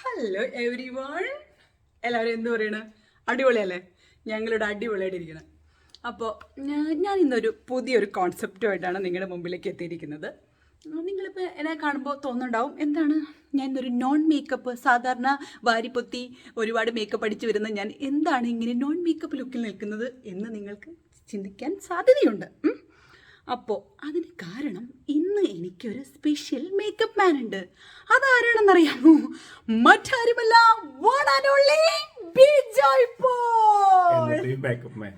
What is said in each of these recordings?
Hello every one എല്ലാവരും എന്ത് പറയണ്? അടിപൊളിയല്ലേ? ഞങ്ങളുടെ അടിപൊളിയായിട്ടിരിക്കണം. അപ്പോൾ ഞാൻ ഇന്നൊരു പുതിയൊരു കോൺസെപ്റ്റുമായിട്ടാണ് നിങ്ങളുടെ മുമ്പിലേക്ക് എത്തിയിരിക്കുന്നത്. നിങ്ങളിപ്പോൾ എന്നെ കാണുമ്പോൾ തോന്നുന്നുണ്ടാവും എന്താണ്? ഞാൻ ഇന്നൊരു നോൺ മേക്കപ്പ് സാധാരണ വാരിപ്പൊത്തി ഒരുപാട് മേക്കപ്പ് അടിച്ച് വരുന്ന ഞാൻ എന്താണ് ഇങ്ങനെ നോൺ മേക്കപ്പ് ലുക്കിൽ നിൽക്കുന്നത് എന്ന് നിങ്ങൾക്ക് ചിന്തിക്കാൻ സാധ്യതയുണ്ട്. അപ്പോൾ അതിന് കാരണം ഇന്ന് എനിക്കൊരു സ്പെഷ്യൽ മേക്കപ്പ് മാൻ ഉണ്ട്. അതാരാണെന്നറിയാമോ? മറ്റാരുമല്ല അപ്പോ ബിജോയ് പോൾ. മേക്കപ്പ് മാൻ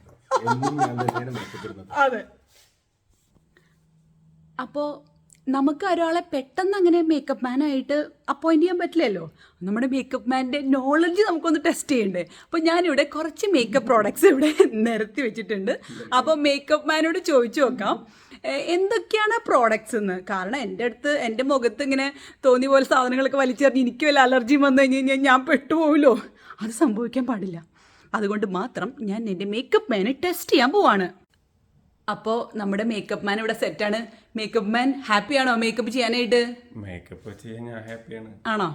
നമുക്ക് ഒരാളെ പെട്ടെന്ന് അങ്ങനെ മേക്കപ്പ് മാനായിട്ട് അപ്പോയിന്റ് ചെയ്യാൻ പറ്റില്ലല്ലോ. നമ്മുടെ മേക്കപ്പ് മാന്റെ നോളജ് നമുക്കൊന്ന് ടെസ്റ്റ് ചെയ്യണ്ടേ. അപ്പോൾ ഞാനിവിടെ കുറച്ച് മേക്കപ്പ് പ്രോഡക്റ്റ്സ് ഇവിടെ നിരത്തി വെച്ചിട്ടുണ്ട്. അപ്പോൾ മേക്കപ്പ് മാനോട് ചോദിച്ചു നോക്കാം. എന്തൊക്കെയാണ് പ്രോഡക്ട്സ് എന്ന്? കാരണം എന്റെ അടുത്ത് എന്റെ മുഖത്ത് ഇങ്ങനെ തോന്നിയ പോലെ സാധനങ്ങളൊക്കെ വലിച്ചെറിഞ്ഞ് എനിക്ക് വല്ല അലർജിയും വന്നു കഴിഞ്ഞ് കഴിഞ്ഞാൽ ഞാൻ പെട്ടുപോകുമല്ലോ അത് സംഭവിക്കാൻ പാടില്ല. അതുകൊണ്ട് മാത്രം ഞാൻ എന്റെ മേക്കപ്പ് മാനെ ടെസ്റ്റ് ചെയ്യാൻ പോവാണ്. അപ്പോൾ നമ്മുടെ മേക്കപ്പ് മാൻ ഇവിടെ സെറ്റ് ആണ്. മേക്കപ്പ് മാൻ ഹാപ്പി ആണോ? മേക്കപ്പ് ചെയ്യാനായിട്ട്? മേക്കപ്പ് ഞാൻ ഹാപ്പിയാണ് ആണോ.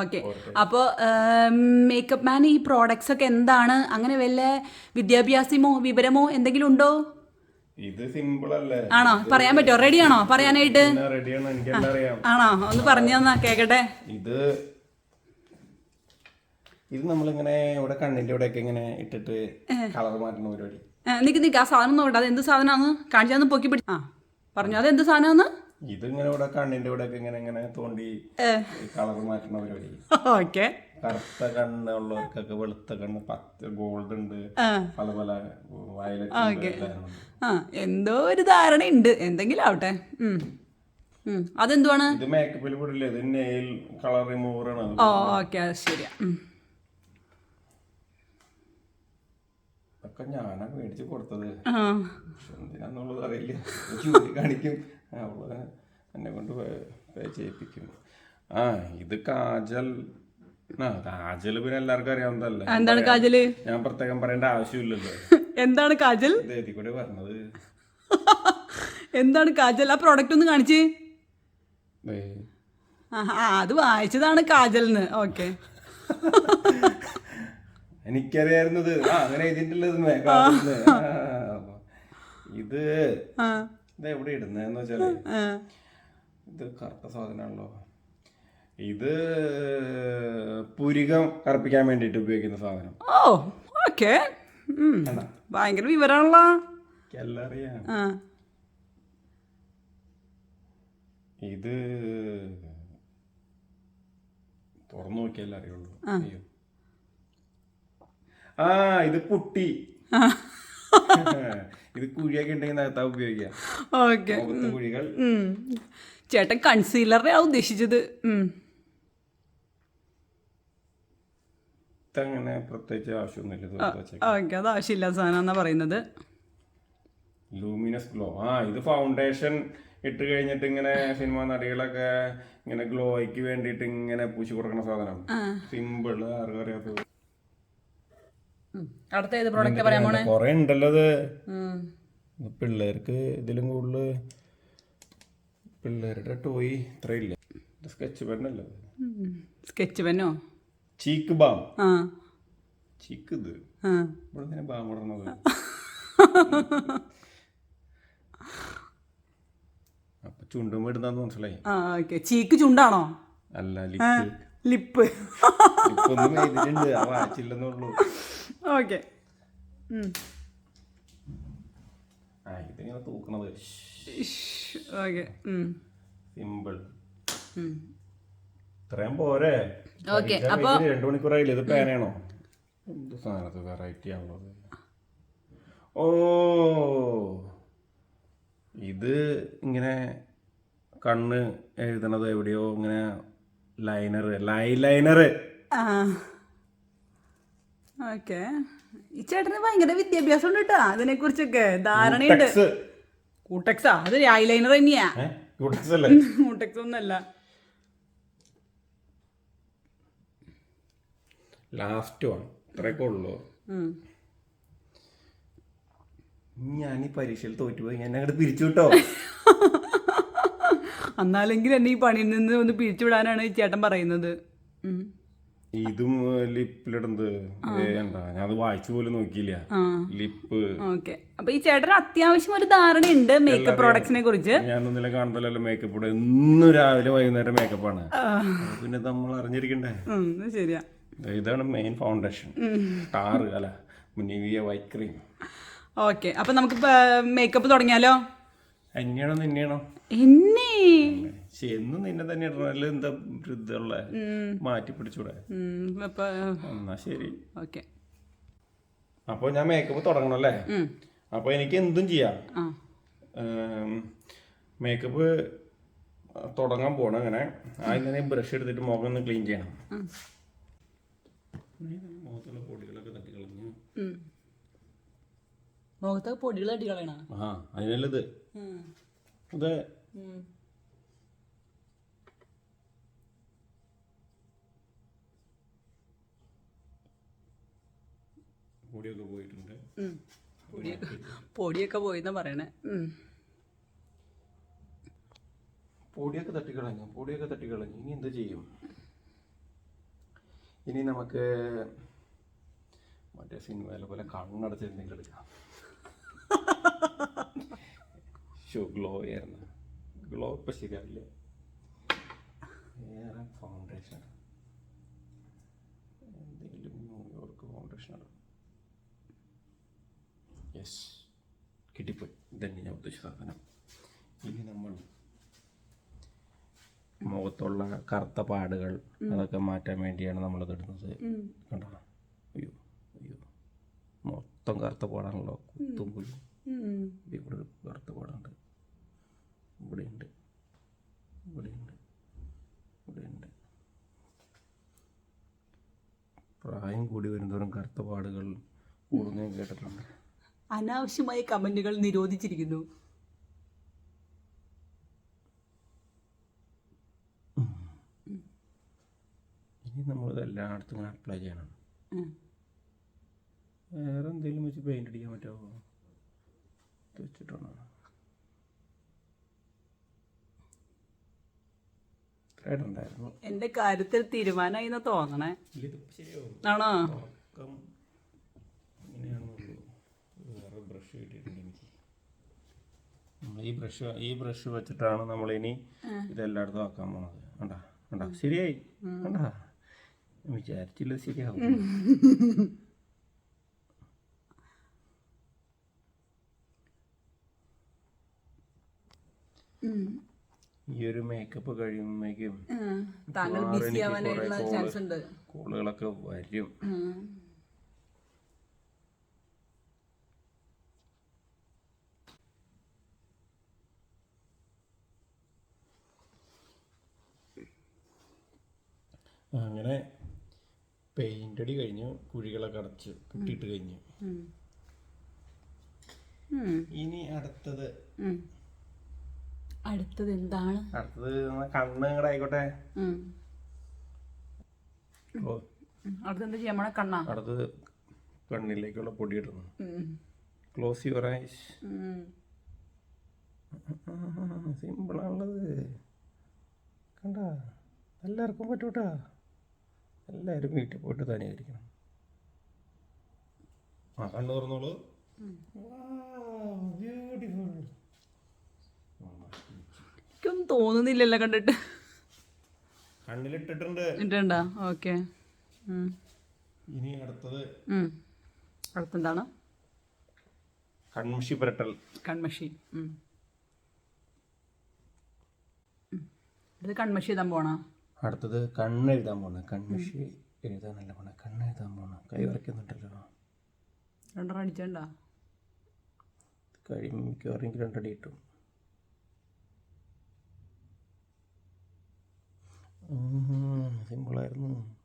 ഓക്കെ അപ്പോ മേക്കപ്പ് മാൻ ഈ പ്രോഡക്ട്സ് ഒക്കെ എന്താണ്? അങ്ങനെ വല്ല വിദ്യാഭ്യാസമോ വിവരമോ എന്തെങ്കിലും ഉണ്ടോ? ഇത് സിമ്പിൾ അല്ലേ? ആണോ? പറയാൻ പറ്റുമോ റെഡി ആണോ? പറയാനായിട്ട്? റെഡിയാണ് എനിക്ക് ആണോ? ഒന്ന് പറഞ്ഞു തന്നാ കേക്കട്ടെ. ഇത് ഇത് നമ്മളിങ്ങനെ ഇവിടെ കണ്ണിന്റെ ഇവിടെയൊക്കെ ഇങ്ങനെ ഇട്ടിട്ട് കളർ മാറ്റുന്ന പരിപാടി. നിക്ക് നിക്ക് ആ സാധനം നോക്കട്ടെ അത് എന്ത് സാധനമാണ് കാണിച്ചാന്ന് പൊക്കി പിടി ആ പറഞ്ഞു അത് എന്ത് സാധനമാണ് ഇത് ഇങ്ങനെ ഇവിടെ കണ്ണിന്റെ ഇവിടെ ഇങ്ങനെ ഇങ്ങനെ തോണ്ടി കളർ മാറ്റുന്ന പരിപാടി. ഓക്കെ. കറുത്ത കണ്ണുള്ളവർക്കൊക്കെ വെളുത്ത കണ്ണ് പത്ത് ഗോൾഡ് ഉണ്ട്. പല പല വയലറ്റ് ആ എന്തോ ഒരു ധാരണ ഉണ്ട്. എന്തെങ്കിലും ആവട്ടെ. അതെന്തുവാണ്? ഇത് മേക്കപ്പിൽ പെടില്ല? ഇത് നെയിൽ കളർ റിമൂവർ ആണ് ഓ ഓക്കെ അത് ശരിയാ. ഒക്കെ ഞാനാ മേടിച്ച് കൊടുത്തത്. എന്തിനാന്നുള്ളത് അറിയില്ല. ജോലി കാണിക്കും. അവൾ എന്നെ കൊണ്ട് പേ- ചെയ്യിപ്പിക്കും. ആ ഇത് കാജൽ. കാജൽ പിന്നെ എല്ലാവർക്കും അറിയാവുന്നതല്ലേ? എന്താണ് കാജൽ? ഞാൻ പ്രത്യേകം പറയേണ്ട ആവശ്യമില്ലല്ലോ. എന്താണ് കാജൽ? കൂടെ പറഞ്ഞത്. എന്താണ് കാജൽ? ആ പ്രോഡക്റ്റ് ഒന്ന് കാണിച്ച്. ആ അത് വായിച്ചതാണ് കാജൽ എന്ന് ഓക്കെ എനിക്കറിയായിരുന്നത്. ആ അങ്ങനെ എഴുതിയിട്ടുള്ളത് ഇത് ഇത് എവിടെ ഇടുന്നതെന്ന് വെച്ചാൽ. ഇത് കറുത്ത സാധനമാണല്ലോ. ഇത് പുരികം കറുപ്പിക്കാൻ വേണ്ടിട്ട് ഉപയോഗിക്കുന്ന സാധനം. ഓ ഓക്കെ. ഭയങ്കര വിവരമാണല്ലോ. അറിയാം ഇത് തുറന്നു നോക്കിയാലേ അറിയുള്ളൂ. ആ ഇത് പുട്ടി ഇത് കുഴിയൊക്കെ ഉണ്ടെങ്കിൽ അകത്താ ഉപയോഗിക്കാം. ഓക്കെ. കുഴികൾ. ചേട്ടൻ കൺസീലറെ ആ ഉദ്ദേശിച്ചത്. അങ്ങനെ പ്രത്യേകിച്ച് ആവശ്യമൊന്നുമില്ല. ഓക്കെ. അത് ആവശ്യമില്ലാത്ത സാധനം പറയുന്നത്. ലൂമിനസ് ഗ്ലോ ആ ഇത് ഫൗണ്ടേഷൻ ഇട്ട് കഴിഞ്ഞിട്ട് ഇങ്ങനെ സിനിമ നടികളൊക്കെ ഇങ്ങനെ ഗ്ലോയ്ക്ക് വേണ്ടിയിട്ട് ഇങ്ങനെ പൂശി കൊടുക്കുന്ന സാധനം. സിമ്പിൾ ആർക്കും അറിയാത്തത്. അടുത്ത ഏത് പ്രോഡക്റ്റ് പറയാൻ പോണേ കൊറേ ഉണ്ടല്ലോ അത്. പിള്ളേർക്ക് ഇതിലും കൂടുതൽ പിള്ളേരുടെ ടോയ് ഇത്രയില്ല ഇത് സ്കെച്ച് പെൻ അല്ലേ? സ്കെച്ച് പെന്നോ ചീക്ക് ബാം ചീക്ക് ഇത്? ഇവിടെ ബാം ഇടുന്നത്? അപ്പൊ ചുണ്ടും ഇടുന്നാന്ന് മനസ്സിലായി. ചീക്ക് ചുണ്ടാണോ? അല്ല ആ, ലിപ്പ്. ഓക്കെ. ആ ഇതിങ്ങനെ തൂക്കണത്. ഓക്കെ. സിമ്പിൾ. ഇത്രയും പോരെ. ഓക്കെ, അപ്പൊ- രണ്ടു മണിക്കൂറായില്ലേ? ഇത് പേനയാണോ? എന്ത് സാധനത്ത് വെറൈറ്റി ആണുള്ളത് ഓ ഇത് ഇങ്ങനെ കണ്ണ് എഴുതണത് എവിടെയോ ഇങ്ങനെ ലൈനർ ലൈ ലൈനർ ആ. ഓക്കെ ഈ ചേട്ടന് ഭയങ്കര വിദ്യാഭ്യാസം ഉണ്ട് കേട്ടോ അതിനെ കുറിച്ചൊക്കെ ധാരണയുണ്ട് കൂട്ടക്സാ അത് ഐലൈനർ തന്നെയാ. അല്ലേ? കൂട്ടക്സ് ഒന്നല്ല ലാസ്റ്റ് വൺ ഇത്രയൊക്കെ ഉള്ളൂ. ഞാൻ ഈ പരീക്ഷയിൽ തോറ്റുപോയി. ഞാൻ അങ്ങോട്ട് പിരിച്ചു കിട്ടോ എന്നാലെങ്കിലും എന്നെ ഈ പണിയിൽ നിന്ന് ഒന്ന് പിരിച്ചുവിടാനാണ് ഈ ചേട്ടൻ പറയുന്നത്. ഇതും ലിപ്പിലിടുന്നത് ഞാൻ അത് വായിച്ചു പോലും നോക്കിയില്ല. ലിപ്പ്. ഓക്കെ. അപ്പൊ ഈ ചേട്ടന് അത്യാവശ്യം ഒരു ധാരണയുണ്ട് മേക്കപ്പ് പ്രോഡക്ട്സിനെ കുറിച്ച്. ഞാൻ ഒന്നിലെ കാണുന്നില്ലല്ലോ മേക്കപ്പ് ഇന്നു രാവിലെ വൈകുന്നേരം മേക്കപ്പാണ് പിന്നെ നമ്മൾ അറിഞ്ഞിരിക്കണ്ടേ? ശരിയാ. ഇതാണ് മെയിൻ ഫൗണ്ടേഷൻ ടാറ് അല്ല നിവിയ വൈറ്റ് ക്രീം ഓക്കെ. അപ്പൊ നമുക്ക് മേക്കപ്പ് തുടങ്ങിയാലോ? എന്നെയാണോ നിന്നെയാണോ? എന്നെ പക്ഷെ എന്നും നിന്നെ തന്നെ ഇടണല്ല എന്താ വൃദ്ധുള്ള മാറ്റി പിടിച്ചൂടെ? എന്നാ ശരി. ഓക്കെ. അപ്പോൾ ഞാൻ മേക്കപ്പ് തുടങ്ങണം അല്ലേ? അപ്പോൾ എനിക്ക് എന്തും ചെയ്യാം. മേക്കപ്പ് തുടങ്ങാൻ പോകണം അങ്ങനെ. ആദ്യം തന്നെ ബ്രഷ് എടുത്തിട്ട് മുഖം ഒന്ന് ക്ലീൻ ചെയ്യണം. മുഖത്തുള്ള പൊടികളൊക്കെ തട്ടി കളഞ്ഞു. മുഖത്തൊക്കെ പൊടികൾ കളയണ ആ അതിനല്ലത് ഇത്? പൊടിയൊക്കെ പോയിട്ടുണ്ട്. പൊടിയൊക്കെ പൊടിയൊക്കെ പോയിന്നാ പറയണേ. പൊടിയൊക്കെ തട്ടിക്കളഞ്ഞു പൊടിയൊക്കെ തട്ടിക്കളഞ്ഞു. ഇനി എന്ത് ചെയ്യും? ഇനി നമുക്ക് മറ്റേ സിനിമയിലെ പോലെ കണ്ണടച്ച് എന്തെങ്കിലും എടുക്കാം. ഷോ ഗ്ലോ ആയിരുന്നു. ഗ്ലോ ഇപ്പം ശരിയാവില്ല. ഏറെ ഫൗണ്ടേഷൻ എന്തെങ്കിലും ന്യൂയോർക്ക് ഫൗണ്ടേഷൻ ഇടാം യെസ് കിട്ടിപ്പോയി. ഇതന്നെ ഞാൻ ഉദ്ദേശിച്ച സാധനം. ഇനി നമ്മൾ മുഖത്തുള്ള കറുത്ത പാടുകൾ അതൊക്കെ മാറ്റാൻ വേണ്ടിയാണ് നമ്മൾ ഇടുന്നത്. കണ്ടോ? അയ്യോ അയ്യോ. മൊത്തം കറുത്ത പാടാണല്ലോ. കുത്തുമ്പോൾ ഉം. ഇവിടെ ഒരു കറുത്ത പാടുണ്ട് ഇവിടെയുണ്ട് ഇവിടെയുണ്ട് ഇവിടെയുണ്ട് പ്രായം കൂടി വരുന്നതോറും കറുത്ത പാടുകൾ കൂടുന്ന ഞാൻ കേട്ടിട്ടുണ്ട് അനാവശ്യമായ കമന്റുകൾ നിരോധിച്ചിരിക്കുന്നു. ഇനി നമ്മളിത് എല്ലായിടത്തും അപ്ലൈ ചെയ്യണം. വേറെ എന്തെങ്കിലും വെച്ച് പെയിന്റ് അടിക്കാൻ പറ്റുമോ വെച്ചിട്ടുണ്ടോ? എന്റെ കാര്യത്തിൽ തീരുമാനമായി എന്ന് തോന്നണേ ആണോ? ബ്രഷ് കിട്ടിയിട്ടുണ്ട് എനിക്ക്. ഈ ബ്രഷ് ഈ ബ്രഷ് വെച്ചിട്ടാണ് നമ്മൾ ഇനി ഇതെല്ലായിടത്തും ആക്കാൻ പോണത്. കണ്ടാ? കണ്ടാ? ശരിയായി. കണ്ടാ? വിചാരിച്ചില്ല ശരിയാവും. ഈ ഒരു മേക്കപ്പ് കഴിയുമ്പോഴേക്കും കോളുകളൊക്കെ താങ്കൾ ആറ് ബിസി എനിക്ക് ആവാനായിട്ടുള്ള കുറേ ചാൻസ് ഉണ്ട് കോളുകളൊക്കെ വരും ഉം. അങ്ങനെ പെയിന്റ് അടി കഴിഞ്ഞു കുഴികളൊക്കെ അടച്ച് കുട്ടിയിട്ട് കഴിഞ്ഞു. ഇനി അടുത്തത്. അടുത്തത് എന്താണ്? അടുത്തത് കണ്ണ് കൂടെ ആയിക്കോട്ടെ. കണ്ണാ? അടുത്തത് കണ്ണിലേക്കുള്ള പൊടി ഇടുന്നു. Close your eyes. സിമ്പിളാണുള്ളത് കണ്ട? എല്ലാവർക്കും പറ്റൂട്ടാ. എല്ലാവരും വീട്ടിൽ പോയിട്ട് തനിയായിരിക്കണം. ആ കണ്ണു തുറന്നോളൂ. ബ്യൂട്ടിഫുൾ എനിക്കൊന്നും തോന്നുന്നില്ലല്ലോ കണ്ടിട്ട്. കണ്ണിലിട്ടിട്ടുണ്ട്. ഇട്ടുണ്ടോ ഓക്കെ. ഇനി അടുത്തത് അടുത്തെന്താണ്? കൺമഷി പുരട്ടൽ. കൺമഷി. ഇത് കൺമഷി എഴുതാൻ പോണ? അടുത്തത് കണ്ണെഴുതാൻ പോണ. കൺമുഷി എഴുതാനല്ല പോണ. കണ്ണെഴുതാൻ പോണ. കൈ വരയ്ക്കുന്നുണ്ടല്ലോ. രണ്ടെണ്ണം അടിച്ചണ്ട? കഴിയും മിക്കവാറെങ്കിൽ രണ്ടടി കിട്ടും. സിമ്പിളായിരുന്നു.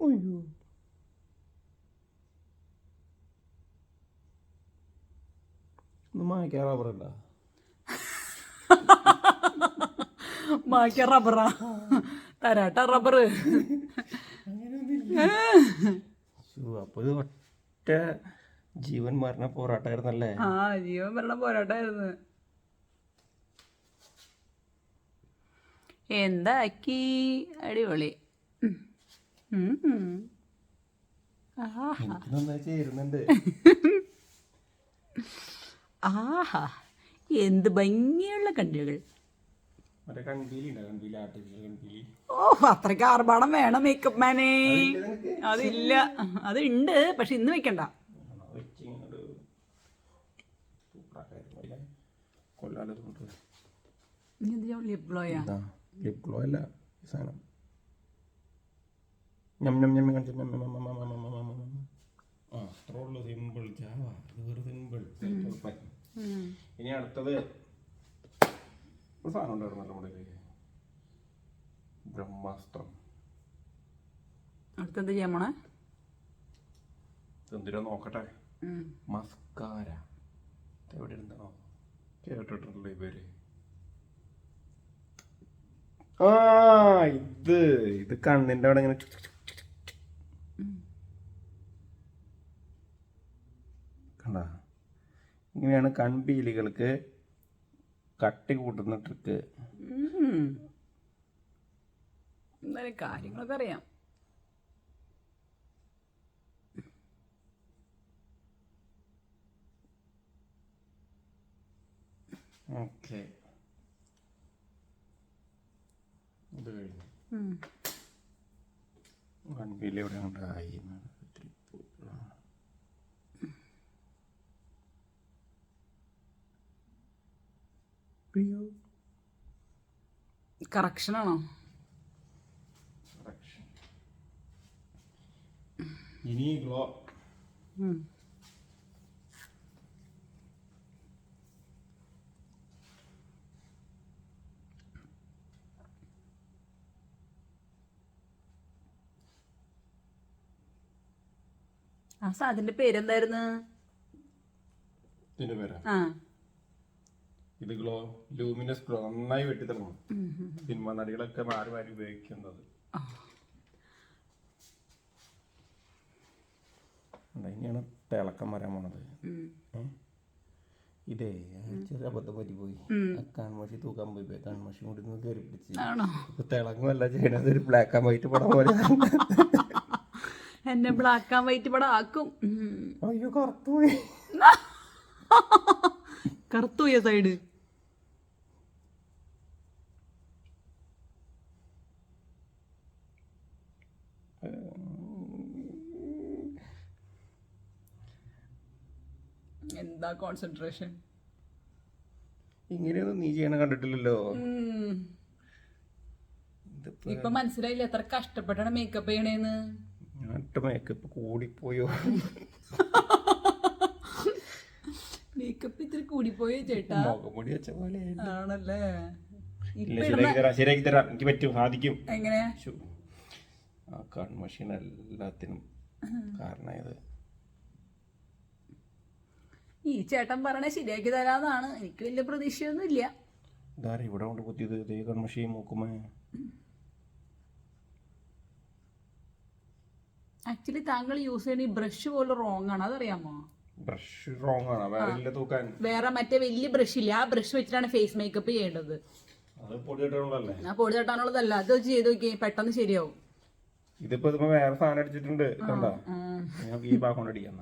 അയ്യോ മായ്ക്ക റബ്ബറല്ല? മായ്ക്ക റബ്ബറാ. തരാട്ട റബ്ബർ. അപ്പൊ ഇത് ഒറ്റ ജീവൻ മരണ പോരാട്ടായിരുന്നല്ലേ ആ ജീവൻ മരണ പോരാട്ടായിരുന്നു എന്താക്കി? അടിപൊളി. ആഹാ. എന്ത് ഭംഗിയുള്ള കണ്ടികൾ ഓ അത്രയ്ക്ക് ആർഭാടം വേണം മേക്കപ്പ് മാനെ അതില്ല അതുണ്ട് പക്ഷെ ഇന്ന് വെക്കണ്ട. ലിപ് ഗ്ലോയാ ലിപ് ഗ്ലോ അല്ല സാധനം. ഞം ഞം ഞം സിമ്പിൾ ചാവ ഇത് സിമ്പിൾ ഇനി അടുത്തത് ഒരു സാധനം ഉണ്ടായിരുന്നല്ലോ നമ്മുടെ കയ്യിൽ ബ്രഹ്മാസ്ത്രം. അടുത്തെന്ത് ചെയ്യണേ എന്തിനാ നോക്കട്ടെ? മസ്കാര. എവിടെ ഇരുന്നോ കേട്ടിട്ടുണ്ടല്ലോ ഈ പേര് ആ ഇത്. ഇത് കണ്ണിന്റെ അവിടെ ഇങ്ങനെ കണ്ട ഇങ്ങനെയാണ് കൺപീലികൾക്ക് കട്ടി കൂട്ടുന്ന ട്രിക്ക് കാര്യങ്ങളൊക്കെ അറിയാം. ഓക്കെ. ഇത് കഴിഞ്ഞു. എവിടെ കൊണ്ടായി എന്നാണ് ഇത്തിരി പോയിട്ടുള്ള. അയ്യോ കറക്ഷനാണോ. ഇനി ഗ്ലോ. ആ സാധനത്തിന്റെ പേരെന്തായിരുന്നു? ആ. ഇത് ഗ്ലോ ലൂമിനസ് ഗ്ലോ നന്നായി വെട്ടിത്തരണം സിനിമ നടികളൊക്കെ മാറി മാറി ഉപയോഗിക്കുന്നത്. ഇനിയാണ് തിളക്കം വരാൻ പോണത്? ഇതേ ചെറിയ അബദ്ധം പറ്റിപ്പോയി കൺമഷി തൂക്കാൻ പോയി പോയി. കൺമഷി കൂടി കയറി പിടിച്ച്. ആണോ? ഇപ്പൊ തിളങ്ങുമല്ല ചെയ്യണത്. ഒരു ബ്ലാക്ക് ആൻഡ് വൈറ്റ് പടം പോലെ. എന്നെ ബ്ലാക്ക് ആൻഡ് വൈറ്റ് പടം ആക്കും. അയ്യോ കറുത്തു പോയി കറുത്തുപോയ സൈഡ് എന്താ കോൺസെൻട്രേഷൻ ഇങ്ങനെയൊന്നും നീ ചെയ്യണ കണ്ടിട്ടില്ലല്ലോ. ഇപ്പൊ മനസ്സിലായില്ല എത്ര കഷ്ടപ്പെട്ടാണ് മേക്കപ്പ് ചെയ്യണേന്ന്? മേക്കപ്പ് കൂടിപ്പോയോ? മേക്കപ്പ് ഇത്തിരി കൂടിപ്പോയോ ചേട്ടാ? മുഖമുടി വെച്ച പോലെ ആണല്ലേ? ശരിയാക്കി തരാം എനിക്ക് പറ്റും സാധിക്കും. എങ്ങനെ. ആ കൺമഷീൻ എല്ലാത്തിനും കാരണമായത്. ഈ ചേട്ടൻ പറഞ്ഞ ശരിയാക്കി തരാന്നാണ്. എനിക്ക് വലിയ പ്രതീക്ഷയൊന്നും ഇല്ല ഇതാരാ ഇവിടെ കൊണ്ട് കുത്തിയത്? ദേ കൺമഷി മൂക്കുമേ. ആക്ച്വലി താങ്കൾ യൂസ് ചെയ്യുന്ന ഈ ബ്രഷ് പോലെ റോങ് ആണ്. അതറിയാമോ? ബ്രഷ് റോങ് ആണ്. വേറെ ഇല്ല തൂക്കാൻ. വേറെ മറ്റേ വലിയ ബ്രഷ് ഇല്ല? ആ ബ്രഷ് വെച്ചിട്ടാണ് ഫേസ് മേക്കപ്പ് ചെയ്യേണ്ടത്. അത് പൊടി ആ പൊടി തട്ടാനുള്ളതല്ല അത് വെച്ച് ചെയ്ത് നോക്കിയേ പെട്ടെന്ന് ശരിയാവും. ഇതിപ്പോ ഇതിപ്പോ വേറെ സാധനം അടിച്ചിട്ടുണ്ട്. കണ്ടോ. ഈ ഭാഗം കൊണ്ട് അടിക്കാം.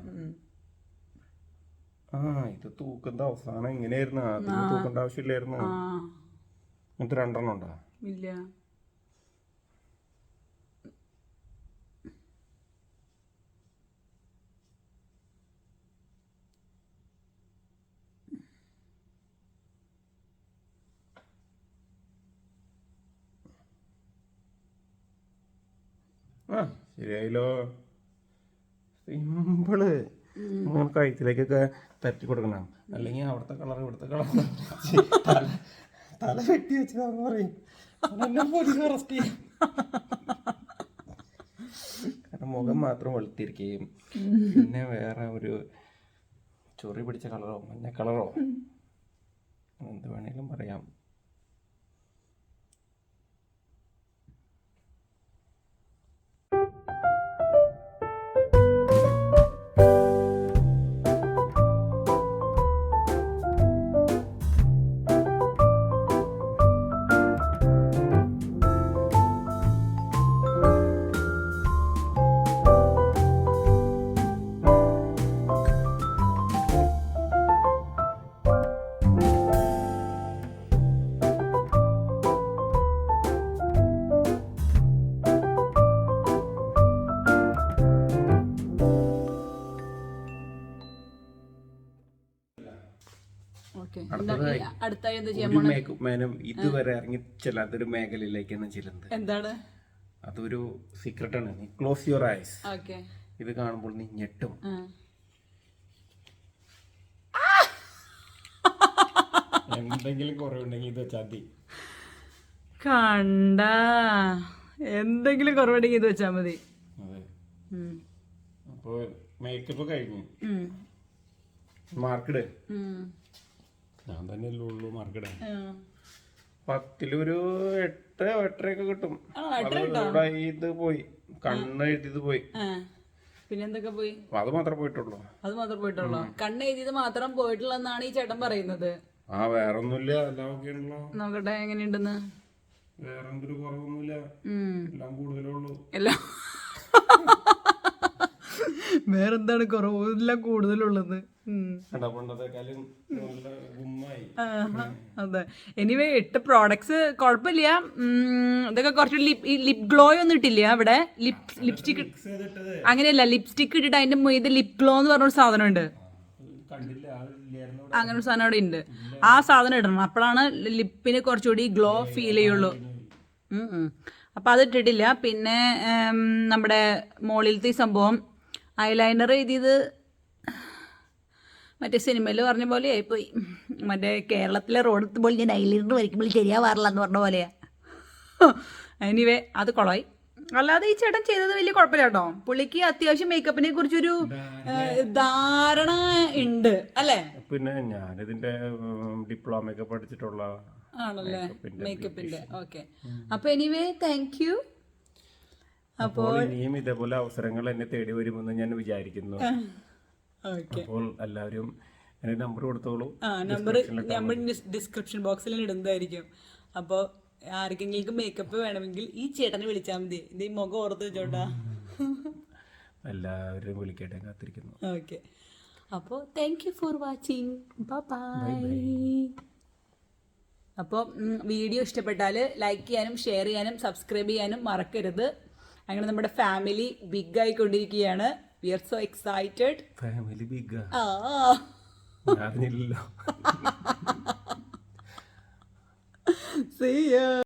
ആ ഇത് തൂക്കുന്ന അവസാനം എങ്ങനെയായിരുന്നു ആദ്യം തൂക്കേണ്ട ആവശ്യമില്ലായിരുന്നു. ഇത് രണ്ടെണ്ണം ഉണ്ടോ? ഇല്ല. ആ ശരിയായല്ലോ. സിമ്പിൾ. മൂന്ന് കഴുത്തിലേക്കൊക്കെ തട്ടി കൊടുക്കണം. അല്ലെങ്കിൽ അവിടുത്തെ കളർ ഇവിടുത്തെ കളർ തല വെട്ടി വെച്ചതാന്ന് പറയും. കാരണം മുഖം മാത്രം വെളുത്തിരിക്കുകയും പിന്നെ വേറെ ഒരു ചൊറി പിടിച്ച കളറോ മഞ്ഞ കളറോ എന്ത് വേണേലും പറയാം. അടുത്തായി എന്താ ചെയ്യാൻ മേക്കപ്പ് മാനും ഇതുവരെ ഇറങ്ങി ചെല്ലാത്തൊരു മേഖലയിലേക്കാണ് ചെല്ലുന്നത്. എന്താണ്? അതൊരു സീക്രട്ട് നീ ക്ലോസ് യുവർ ഐസ് ഓക്കെ. ഇത് കാണുമ്പോൾ നീ ഞെട്ടും. എന്തെങ്കിലും കുറവുണ്ടെങ്കിൽ ഇത് വെച്ചാൽ മതി. കണ്ട. എന്തെങ്കിലും കുറവുണ്ടെങ്കിൽ ഇത് വെച്ചാൽ മതി. അതെ. അപ്പോൾ മേക്കപ്പ് കഴിഞ്ഞു. മാർക്കിട്. ഞാൻ തന്നെയല്ലേ ഉള്ളൂ മാർക്കറ്റ് ആ. പത്തിലൊരു എട്ട് എട്ടരയൊക്കെ കിട്ടും. ഇവിടെ ഇത് പോയി. കണ്ണ് എഴുതിയത് പോയി. ആ. പിന്നെന്തൊക്കെ പോയി? അത് മാത്രമേ പോയിട്ടുള്ളൂ. അത് മാത്രം പോയിട്ടുള്ളൂ. കണ്ണ് എഴുതിയത് മാത്രം പോയിട്ടുള്ളതെന്നാണ് ഈ ചേട്ടൻ പറയുന്നത്. ആ വേറെ ഒന്നുമില്ല എല്ലാം ഒക്കെ ഉണ്ടല്ലോ നോക്കട്ടെ എങ്ങനെയുണ്ടെന്ന്? വേറെ എന്തൊരു കുറവൊന്നുമില്ല എല്ലാം കൂടുതലുള്ളൂ എല്ലാം വേറെന്താണ് കുറവ്? എല്ലാം കൂടുതലുള്ളത്. അതെ. എനിവേ എട്ട് പ്രോഡക്ട്സ് കുഴപ്പമില്ല ഇതൊക്കെ കുറച്ച് ലിപ് ലിപ് ഗ്ലോ ഒന്നും ഇട്ടില്ല അവിടെ ലിപ് ലിപ്സ്റ്റിക് അങ്ങനെയല്ല ലിപ്സ്റ്റിക് ഇട്ടിട്ട് അതിന്റെ ഇത് ലിപ് ഗ്ലോ എന്ന് പറഞ്ഞൊരു സാധനമുണ്ട്. കണ്ടില്ല അങ്ങനൊരു അങ്ങനെ ഒരു സാധനം അവിടെ ഉണ്ട്. ആ സാധനം ഇടണം. അപ്പോഴാണ് ലിപ്പിന് കുറച്ചുകൂടി ഗ്ലോ ഫീൽ ചെയ്യുള്ളൂ. അപ്പം അത് ഇട്ടിട്ടില്ല. പിന്നെ നമ്മുടെ മോളിലത്തെ സംഭവം ഐലൈനർ എഴുതിയത് മറ്റേ സിനിമയിൽ പറഞ്ഞ പോലെ ആയിപ്പോയി. മറ്റേ കേരളത്തിലെ റോഡ് പോലെ ഞാൻ ഐലൈനർ വരയ്ക്കുമ്പോൾ ശരിയാവാറില്ല എന്ന് പറഞ്ഞ പോലെയാ. എനിവേ അത് കുളമായി അല്ലാതെ ഈ ചേട്ടൻ ചെയ്തത് വലിയ കുഴപ്പമില്ല കേട്ടോ. പുള്ളിക്ക് അത്യാവശ്യം മേക്കപ്പിനെ കുറിച്ചൊരു ധാരണ. ഉണ്ട് അല്ലേ? പിന്നെ ഞാനിതിന്റെ ഡിപ്ലോമ ഒക്കെ പഠിച്ചിട്ടുള്ള ആണല്ലേ? മേക്കപ്പിന്റെ ഓക്കെ അപ്പൊ എനിവേ താങ്ക് യു അപ്പോൾ ഇനിയും ഇതേപോലെ അവസരങ്ങൾ എന്നെ തേടി വരുമെന്ന് ഞാൻ വിചാരിക്കുന്നു. അപ്പോൾ എല്ലാവരും നമ്പർ കൊടുത്തോളൂ. ആ നമ്പർ നമ്പർ ഡിസ്ക്രിപ്ഷൻ ബോക്സിൽ ഇടുന്നതായിരിക്കും. അപ്പോൾ ആർക്കെങ്കിലും മേക്കപ്പ് വേണമെങ്കിൽ ഈ ചേട്ടനെ വിളിച്ചാൽ മതി. ഇത് ഈ മുഖം ഓർത്ത് വെച്ചോട്ടാ എല്ലാവരും വിളിക്കട്ടെ കാത്തിരിക്കുന്നു. ഓക്കെ. അപ്പോൾ thank you for watching bye അപ്പോൾ വീഡിയോ ഇഷ്ടപ്പെട്ടാൽ ലൈക്ക് ചെയ്യാനും ഷെയർ ചെയ്യാനും സബ്സ്ക്രൈബ് ചെയ്യാനും മറക്കരുത്. അങ്ങനെ നമ്മുടെ ഫാമിലി ബിഗ് ആയിക്കൊണ്ടിരിക്കുകയാണ്. We are so excited family big ആ. അറിഞ്ഞില്ലല്ലോ. See ya.